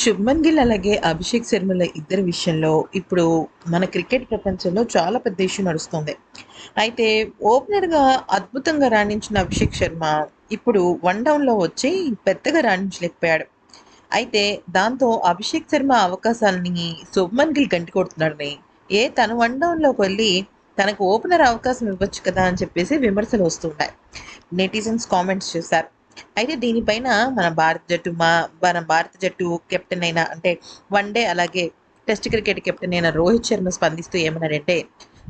శుభ్మన్ గిల్ అలాగే అభిషేక్ శర్మల ఇద్దరి విషయంలో ఇప్పుడు మన క్రికెట్ ప్రపంచంలో చాలా పెద్ద ఇష్యూ నడుస్తుంది. అయితే ఓపెనర్గా అద్భుతంగా రాణించిన అభిషేక్ శర్మ ఇప్పుడు వన్ డౌన్లో వచ్చి పెద్దగా రాణించలేకపోయాడు. అయితే దాంతో అభిషేక్ శర్మ అవకాశాలని శుభ్మన్ గిల్ గంటి కొడుతున్నాడని ఏ తను వన్ డౌన్లోకి వెళ్ళి తనకు ఓపెనర్ అవకాశం ఇవ్వచ్చు కదా అని చెప్పేసి విమర్శలు వస్తుంటాయి నెటిజన్స్ కామెంట్స్ చేశారు. అయితే దీనిపైన మన భారత జట్టు మా మన భారత జట్టు కెప్టెన్ అయిన అంటే వన్ డే అలాగే టెస్ట్ క్రికెట్ కెప్టెన్ అయిన రోహిత్ శర్మ స్పందిస్తూ ఏమన్నారంటే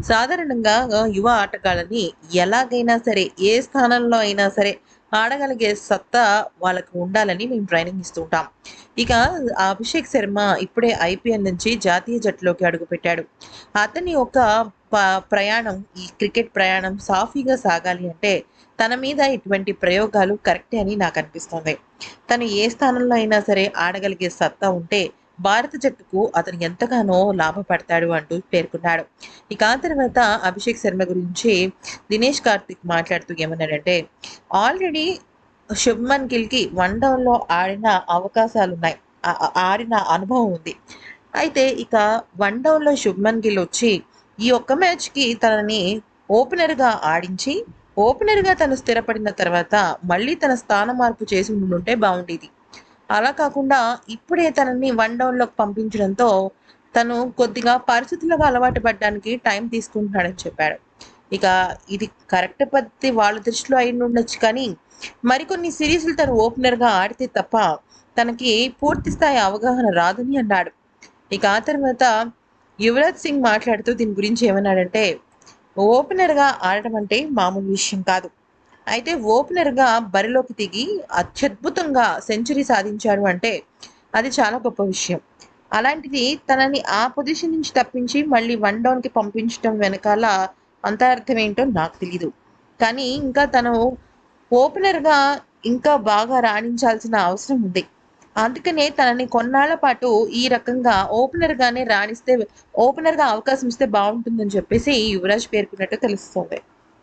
సాధారణంగా యువ ఆటగాళ్ళని ఎలాగైనా సరే ఏ స్థానంలో అయినా సరే ఆడగలిగే సత్తా వాళ్ళకు ఉండాలని మేము ట్రైనింగ్ ఇస్తుంటాం ఇక అభిషేక్ శర్మ ఇప్పుడే ఐపీఎల్ నుంచి జాతీయ జట్టులోకి అడుగుపెట్టాడు. అతని ఒక ప్రయాణం ఈ క్రికెట్ ప్రయాణం సాఫీగా సాగాలి అంటే తన మీద ఇటువంటి ప్రయోగాలు కరెక్టే అని నాకు అనిపిస్తుంది. తను ఏ స్థానంలో అయినా సరే ఆడగలిగే సత్తా ఉంటే భారత జట్టుకు అతను ఎంతగానో లాభపడతాడు అంటూ పేర్కొన్నాడు. ఇక ఆ తర్వాత అభిషేక్ శర్మ గురించి దినేష్ కార్తిక్ మాట్లాడుతూ ఏమన్నాడంటే ఆల్రెడీ శుభ్మన్ గిల్కి వన్ డౌన్లో ఆడిన అవకాశాలు ఉన్నాయి ఆడిన అనుభవం ఉంది. అయితే ఇక వన్ డౌన్లో శుభ్మన్ గిల్ వచ్చి ఈ ఒక్క మ్యాచ్కి తనని ఓపెనర్గా ఆడించి ఓపెనర్గా తను స్థిరపడిన తర్వాత మళ్ళీ తన స్థాన మార్పు చేసి ఉండుంటే బాగుండేది అలా కాకుండా ఇప్పుడే తనని వన్ డౌన్లోకి పంపించడంతో తను కొద్దిగా పరిస్థితులకు అలవాటు పడడానికి టైం తీసుకుంటున్నాడని చెప్పాడు. ఇక ఇది కరెక్ట్ పద్ధతి వాళ్ళ దృష్టిలో అయి ఉండొచ్చు కానీ మరికొన్ని సిరీస్లు తను ఓపెనర్గా ఆడితే తప్ప తనకి పూర్తి స్థాయి అవగాహన రాదని అన్నాడు. ఇక ఆ తర్వాత యువరాజ్ సింగ్ మాట్లాడుతూ దీని గురించి ఏమన్నాడంటే ఓపెనర్గా ఆడటం అంటే మామూలు విషయం కాదు. అయితే ఓపెనర్గా బరిలోకి దిగి అత్యద్భుతంగా సెంచరీ సాధించాడు అంటే అది చాలా గొప్ప విషయం. అలాంటిది తనని ఆ పొజిషన్ నుంచి తప్పించి మళ్ళీ వన్ డౌన్కి పంపించడం వెనకాల అంతరార్థం ఏంటో నాకు తెలీదు. కానీ ఇంకా తను ఓపెనర్గా ఇంకా బాగా రాణించాల్సిన అవసరం ఉంది. అందుకనే తనని కొన్నాళ్ళ పాటు ఈ రకంగా ఓపెనర్ గానే రాణిస్తే ఓపెనర్గా అవకాశం ఇస్తే బాగుంటుందని చెప్పేసి యువరాజ్ పేర్కొన్నట్టు తెలుస్తుంది.